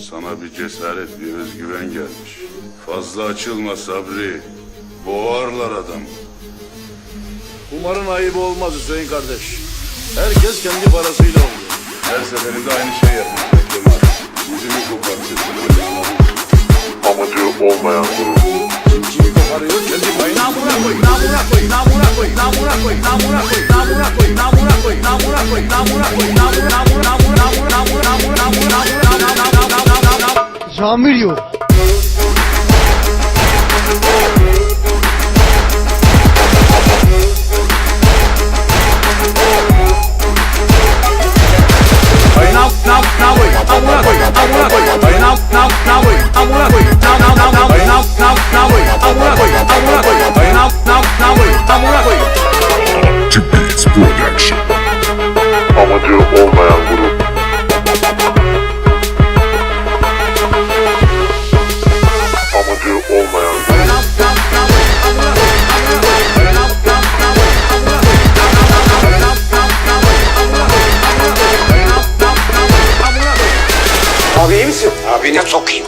Sana bir cesaret, bir özgüven gelmiş. Fazla açılma Sabri. Boğarlar adam. Kumarın ayıbı olmaz Hüseyin kardeş. Herkes kendi parasıyla oluyor. Her seferinde aynı şey yapmış Kemal. Yüzümü kopartıyor. Amacı olmayan grup. Kim kimi koparıyor kendi payına. Namura koy, namura koy, namura koy, namura koy, namura koy, namura koy, Tom Video. Production. I'm gonna do all my Abi iyi misin? Abine sokayım.